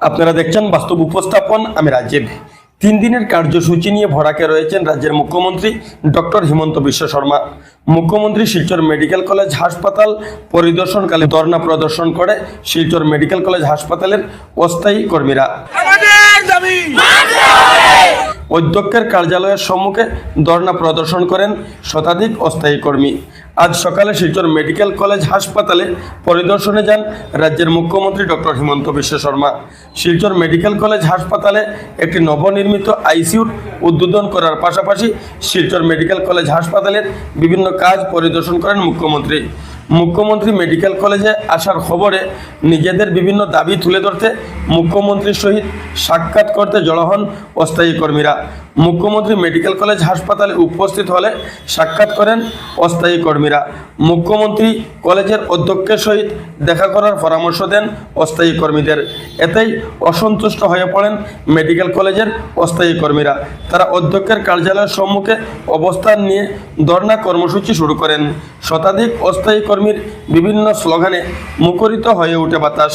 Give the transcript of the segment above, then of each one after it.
আপনারা দেখছেন বাস্তব উপস্থাপন, আমি রাজীব। তিন দিনের কার্যসূচি নিয়ে ভরাকে রয়েছেন রাজ্যের মুখ্যমন্ত্রী ডক্টর হিমন্ত বিশ্ব শর্মা। মুখ্যমন্ত্রী শিলচর মেডিকেল কলেজ হাসপাতাল পরিদর্শনকালে ধর্ণা প্রদর্শন করে শিলচর মেডিকেল কলেজ হাসপাতালের অস্থায়ী কর্মীরা। অধ্যক্ষের কার্যালয়ের সম্মুখে ধর্ণা প্রদর্শন করেন শতাধিক অস্থায়ী কর্মী। আজ সকালে শিলচর মেডিকেল কলেজ হাসপাতালে পরিদর্শনে যান রাজ্যের মুখ্যমন্ত্রী doctor Himanta Biswa Sarma. Silchar medical college হাসপাতালে একটি নবনির্মিত আইসিউর উদ্বোধন করার পাশাপাশি শিলচর মেডিকেল কলেজ হাসপাতালের বিভিন্ন কাজ পরিদর্শন করেন মুখ্যমন্ত্রী। মুখ্যমন্ত্রী মেডিকেল কলেজে আসার খবরে নিজেদের বিভিন্ন দাবি তুলে ধরতে মুখ্যমন্ত্রীর সহিত সাক্ষাৎ করতে জড়ো হন অস্থায়ী কর্মীরা। মুখ্যমন্ত্রী মেডিকেল কলেজ, হাসপাতালে উপস্থিত হলে সাক্ষাৎ করেন অস্থায়ী কর্মীরা। মুখ্যমন্ত্রী কলেজের অধ্যক্ষের সহিত দেখা করার পরামর্শ দেন অস্থায়ী কর্মীদের। এতেই অসন্তুষ্ট হয়ে পড়েন মেডিকেল কলেজের অস্থায়ী কর্মীরা। তারা অধ্যক্ষের কার্যালয়ের সম্মুখে অবস্থান নিয়ে ধর্ণা কর্মসূচি শুরু করেন। শতাধিক অস্থায়ী কর্মীর বিভিন্ন স্লোগানে মুখরিত হয়ে ওঠে বাতাস।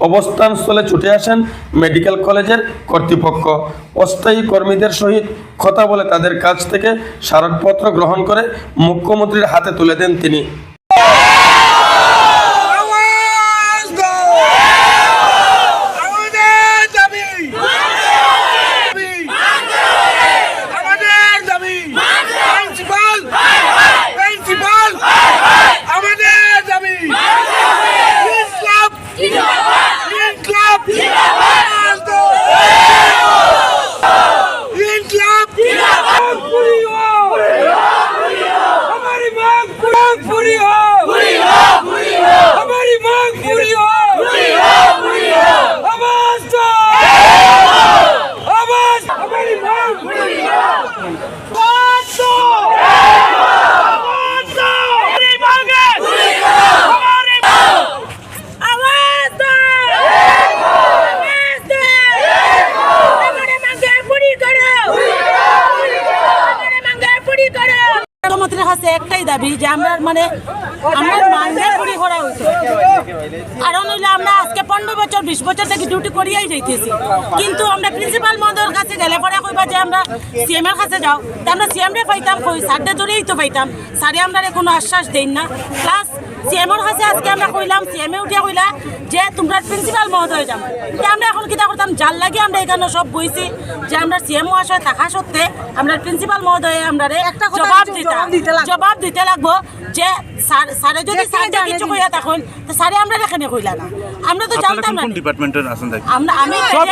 অবস্থানস্থলে ছুটে আসেন মেডিকেল কলেজের কর্তৃপক্ষ। অস্থায়ী কর্মীদের সহিত কথা বলে তাদের কাছ থেকে স্মারকপত্র গ্রহণ করে মুখ্যমন্ত্রীর হাতে তুলে দেন তিনি। একটাই দাবি যে আমরা মানে আমরা মাঙ্গে পুরি করা হইতো কারণ হইলে আমরা আজকে পনেরো বছর বিশ বছর থেকে ডিউটি করিয়াই যাইতেছি। কিন্তু আমরা প্রিন্সিপাল মহোদয়ের কাছে গেলে পরে কইবা যে আমরা সিএম এর কাছে যাও। তা আমরা সিএম রে পাইতাম কই সারডে ধরেই তো পাইতাম। সারে আমরা কোনো আশ্বাস দেন না। প্লাস সিএম কাছে আজকে আমরা কইলাম উঠিয়া কইলা যে তোমরা প্রিন্সিপাল মহোদয় যাও। তা আমরা এখন কিতা করতাম জাল লাগে আমরা এখানে সব বইছি যে আমরা সিএম মহাশয় থাকা সত্ত্বে আমরা প্রিন্সিপাল মহোদয়ে আমরা জবাব দিতাম। জবাব জবাব দিতে লাগবো যে স্যারে যদি স্যারকে কিছু কইয়া তখন তো স্যারে আমরা এখানে কইলা না। আমরা তো জানতাম না। আমরা আমি সব